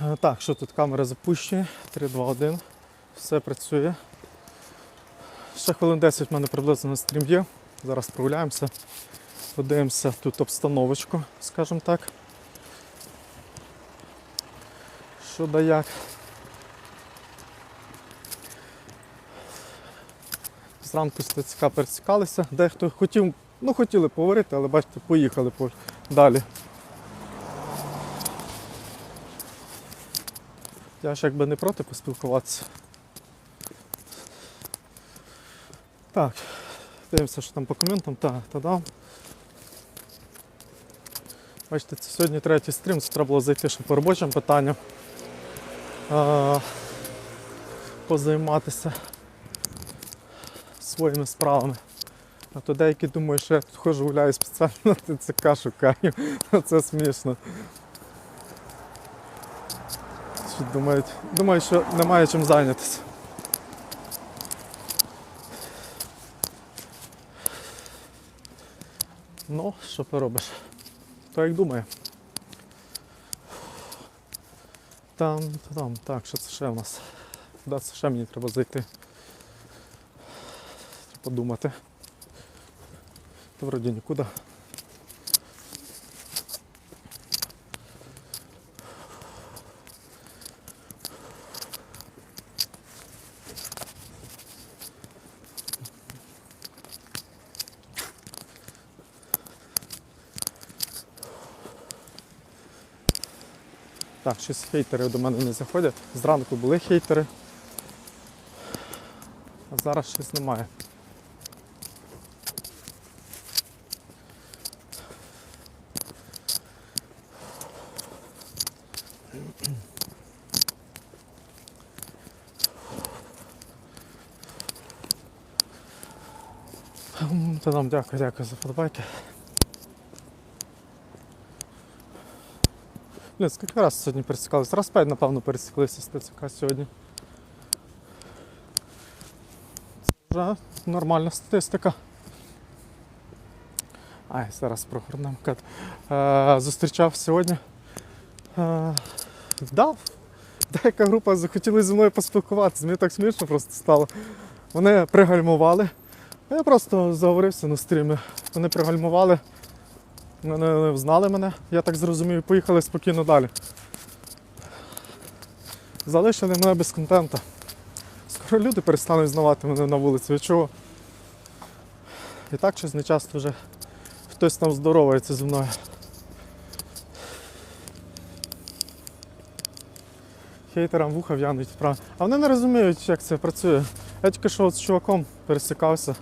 Е, Так, що тут камера запущена, 3, 2, 1. Все працює. Ще хвилин 10 в мене приблизно на стрім є. Зараз прогуляємося. Подивимося тут обстановочку, скажімо так. Що да як. Зранку з ТЦК пересікалися. Дехто хотів, ну хотіли поговорити, але бачите, поїхали далі. Я ж якби не проти поспілкуватися. Так, дивимося, що там по коментам. Так, та-дам. Бачите, це сьогодні третій стрім, це треба було зайти ще по робочим питанням. Позайматися своїми справами. А то деякі думають, що я тут ходжу гуляю спеціально на ТЦК шукаю. Це смішно. Що думають, думають, що немає чим зайнятися. Ну, що поробиш? То як думає. Там, там, так, що це ще в нас? Куди це ще мені треба зайти? Подумати. Та вроді нікуди. Так, щось хейтери до мене не заходять. Зранку були хейтери. А зараз щось немає. М, Та нам дякую, дякую за подобайки. Блін, скільки раз сьогодні пересікалися? Раз п'ять, напевно, пересіклися з ТЦК сьогодні. Це вже нормальна статистика. Ай, зараз прогорнемо кат. Е, зустрічав сьогодні. Е, дав. Деяка група захотіли зі мною поспілкуватися. Мені так смішно просто стало. Вони пригальмували. Я просто заговорився на стрімі. Вони пригальмували. Вони не знали мене, я так зрозумів, поїхали спокійно далі. Залишили мене без контента. Скоро люди перестануть знавати мене на вулиці. Ви чого? І так щось не часто вже хтось там здоровається зі мною. Хейтерам вуха в'януть вправо. А вони не розуміють, як це працює. Я тільки що з чуваком пересікався.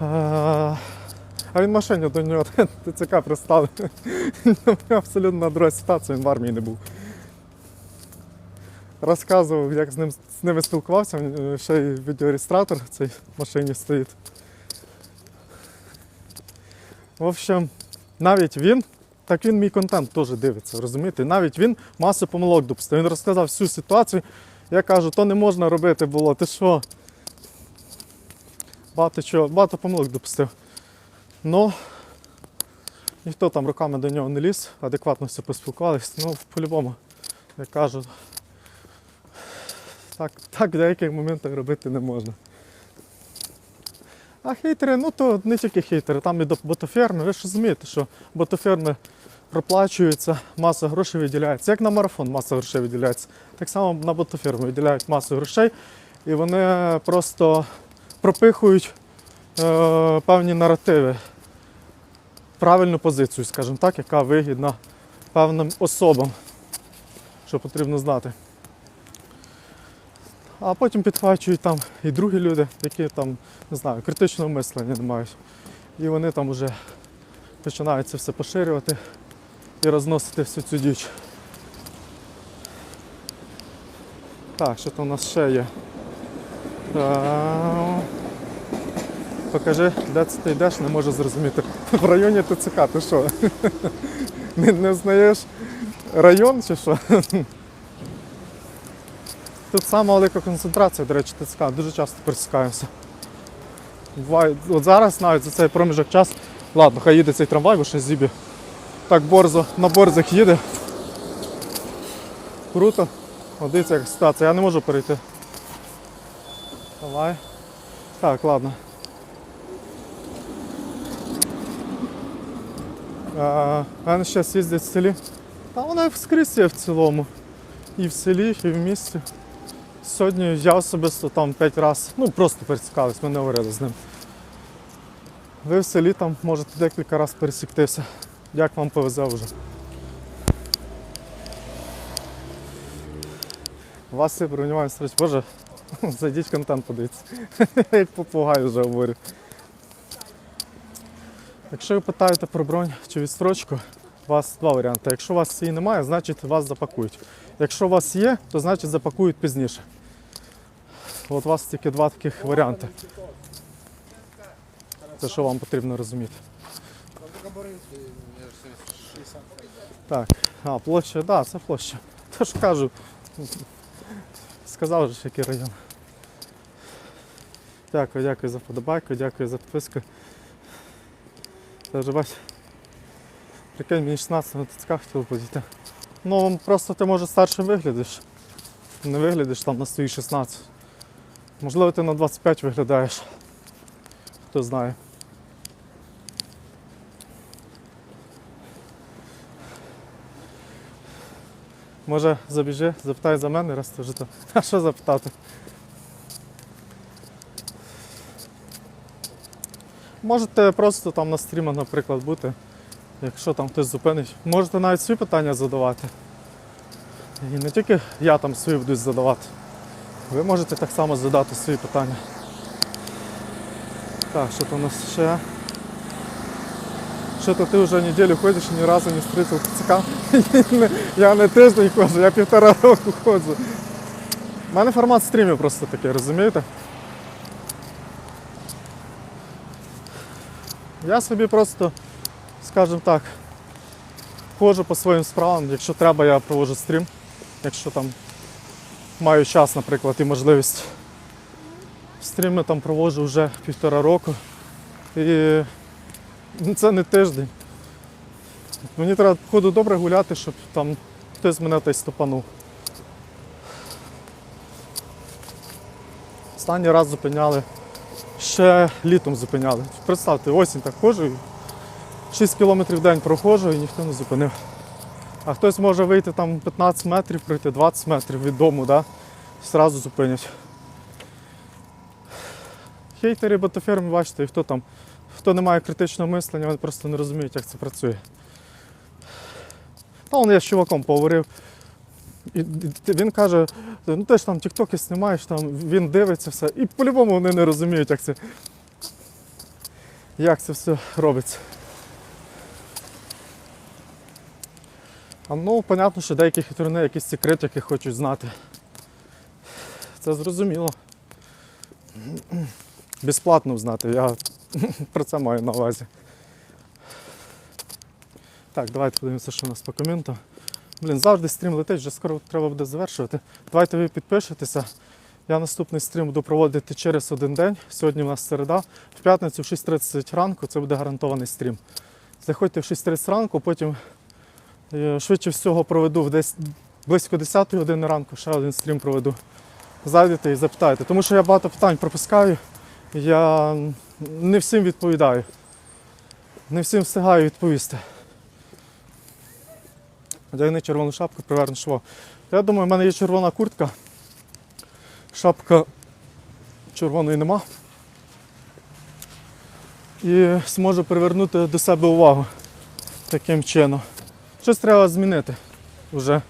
А, він машині до нього ТЦК пристали. Абсолютно на друга ситуація, він в армії не був. Розказував, як з ним з ними спілкувався, е, ще й відеореєстратор в цій машині стоїть. В общем, навіть він, так він мій контент теж дивиться, розумієте? Навіть він масу помилок допустив. Він розказав всю ситуацію. Я кажу, то не можна робити було. Ти що? Багато чого, багато помилок допустив. Ну, ніхто там руками до нього не ліз, адекватно все поспілкувалися. Ну, по-любому, я кажу, так, так в деяких моментах робити не можна. А хейтери, ну то не тільки хейтери, там і до- ботоферми. Ви ж розумієте, що ботоферми проплачуються, маса грошей виділяється. Як на марафон маса грошей виділяється. Так само на ботоферми виділяють масу грошей, і вони просто пропихують е, певні наративи, правильну позицію, скажімо так, яка вигідна певним особам, що потрібно знати. А потім підхвачують там і другі люди, які там, не знаю, критичного мислення не мають. І вони там вже починають це все поширювати і розносити всю цю діч. Так, що там у нас ще є? Покажи, де ти йдеш, не можу зрозуміти. В районі ТЦК, ти що? Не, не знаєш район чи що? Тут сама велика концентрація, до речі, ТЦК, дуже часто пересікаємося. Буває, от зараз навіть за цей проміжок час. Ладно, хай їде цей трамвай, бо ще зібі. Так борзо, на борзах їде. Круто. Дивіться, як ситуація. Я не можу перейти. Давай. Так, ладно. А, в мене ще їздять в селі. Та вона скрізь є в цілому. І в селі, і в місті. Сьогодні я особисто там 5 разів, ну просто пересікались, ми не говорили з ним. Ви в селі там можете декілька разів пересіктися. Як вам повезе вже. Вас все бронювання стріч. Боже, зайдіть контент подивіться. Як попугай вже говорю. Якщо ви питаєте про бронь чи відстрочку, у вас два варіанти. Якщо у вас її немає, значить вас запакують. Якщо у вас є, то значить запакують пізніше. От у вас тільки два таких варіанти. Це що вам потрібно розуміти. Так, а, площа, так, да, це площа. Тож кажу, сказав же, який район. Дякую, дякую за подобайку, дякую за підписку. Це вже бач. Прикинь, мені 16 на ТЦК хотіло подійти. Ну, просто ти може старшим виглядиш. Не виглядиш там на свої 16. Можливо, ти на 25 виглядаєш. Хто знає. Може забіжи, запитай за мене, раз ти вже. А що запитати? Можете просто там на стрімах, наприклад, бути, якщо там хтось зупинить. Можете навіть свої питання задавати. І не тільки я там свої буду задавати. Ви можете так само задати свої питання. Так, що то у нас ще? Що то ти вже неділю ходиш і ні разу не стрітив ТЦК? Я не тиждень ходжу, я півтора року ходжу. У мене формат стрімів просто такий, розумієте? Я собі просто, скажімо так, ходжу по своїм справам. Якщо треба, я проводжу стрім. Якщо там маю час, наприклад, і можливість. Стріми там проводжу вже півтора року. І це не тиждень. Мені треба походу добре гуляти, щоб там хтось мене та стопанув. Останній раз зупиняли, ще літом зупиняли. Представте, осінь так ходжу, і 6 кілометрів в день проходжу і ніхто не зупинив. А хтось може вийти там 15 метрів, пройти 20 метрів від дому, да? Зразу зупинять. Хейтери ботоферми, бачите, і хто там, хто не має критичного мислення, вони просто не розуміють, як це працює. Та он я з чуваком поговорив. І він каже, ну ти ж там тіктоки знімаєш, там він дивиться все. І по-любому вони не розуміють, як це, як це все робиться. А ну, понятно, що деякі хитрини якісь секретики хочуть знати. Це зрозуміло. Безплатно знати, я про це маю на увазі. Так, давайте подивимося, що у нас по коментам. Блін, завжди стрім летить, вже скоро треба буде завершувати. Давайте ви підпишетеся. Я наступний стрім буду проводити через один день. Сьогодні у нас середа. В п'ятницю в 6.30 ранку це буде гарантований стрім. Заходьте в 6.30 ранку, потім е, швидше всього проведу в десь близько 10 години ранку, ще один стрім проведу. Зайдете і запитайте. Тому що я багато питань пропускаю. Я не всім відповідаю. Не всім встигаю відповісти. Одягни червону шапку, приверни шво. Я думаю, в мене є червона куртка. Шапка червоної нема. І зможу привернути до себе увагу таким чином. Щось треба змінити вже.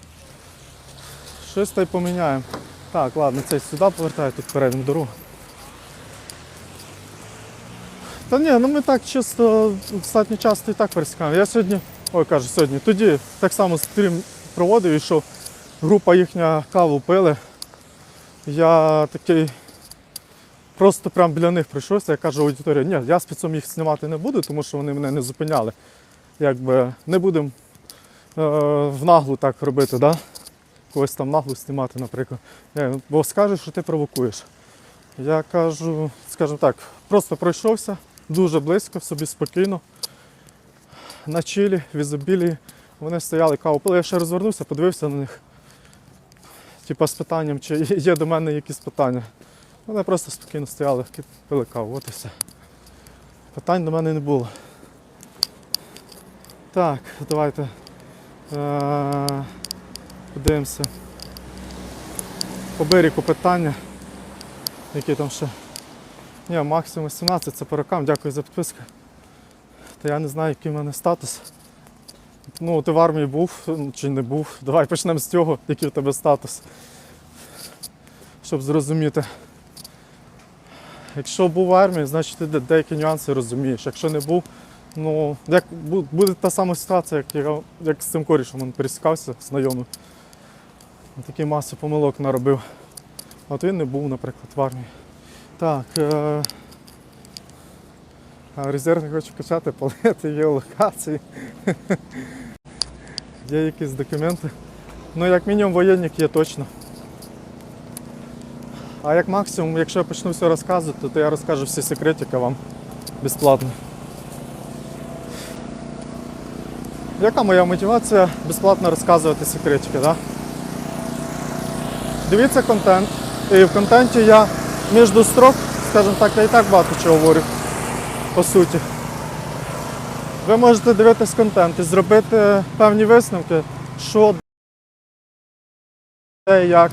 Щось та й поміняємо. Так, ладно, цей сюди повертаю, тут перейдемо дорогу. Та ні, ну ми так чисто достатньо часто і так пересікаємо. Я сьогодні, ой кажу, сьогодні, тоді так само стрім проводив і що група їхня каву пили. Я такий просто прям біля них прийшовся, я кажу аудиторії, ні, я спецом їх знімати не буду, тому що вони мене не зупиняли. Якби не будемо е, в наглу так робити, да? когось там наглу знімати, наприклад. Я, бо скажеш, що ти провокуєш. Я кажу, скажімо так, Просто пройшовся дуже близько, собі спокійно. На чилі, в ізобілії. Вони стояли каву пили. Я ще розвернувся, подивився на них. Типа з питанням, чи є до мене якісь питання. Вони просто спокійно стояли, пили каву, от і все. Питань до мене не було. Так, давайте е- подивимося. По берегу питання. Які там ще? Ні, максимум 17, це по рокам, дякую за підписку. Та я не знаю, який в мене статус. Ну, ти в армії був чи не був. Давай почнемо з цього, який в тебе статус. Щоб зрозуміти. Якщо був в армії, значить ти деякі нюанси розумієш. Якщо не був, ну як буде та сама ситуація, як, я, як з цим корішем він пересікався знайомий. Такі маси помилок наробив. От він не був, наприклад, в армії. Так. Е- резерв не хочу качати, палети, є локації. є якісь документи. Ну, як мінімум, воєнник є точно. А як максимум, якщо я почну все розказувати, то я розкажу всі секретики вам безплатно. Яка моя мотивація безплатно розказувати секретики, да? Дивіться контент. І в контенті я між строк, скажімо так, я і так багато чого говорю, по суті. Ви можете дивитись контент і зробити певні висновки, що де як.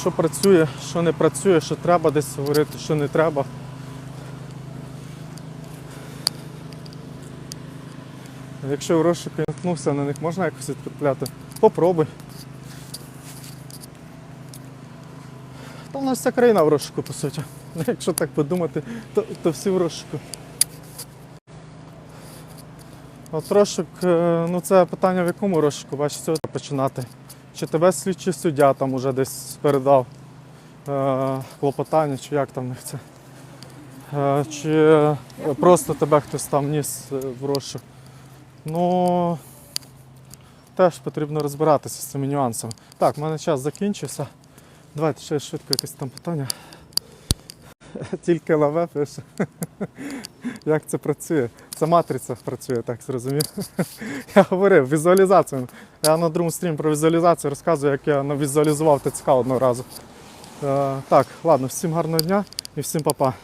Що працює, що не працює, що треба десь говорити, що не треба. Якщо в розшуки наткнувся, на них можна якось відкупляти. Попробуй. У нас вся країна в розшуку, по суті. Ну, Якщо так подумати, то, то всі в розшуку. От розшук, е, ну це питання в якому розшуку, бачиш, починати. Чи тебе слідчий суддя там уже десь передав е, клопотання, чи як там це. Е, чи просто тебе хтось там ніс е, в розшук. Ну теж потрібно розбиратися з цими нюансами. Так, в мене час закінчився. Давайте ще швидко якесь там питання. Тільки лаве пише. Як це працює? Це матриця працює, так зрозумів. Я говорив, візуалізацію. Я на другому стрімі про візуалізацію розказую, як я навізуалізував ТЦК одного разу. Е, так, ладно, всім гарного дня і всім па-па.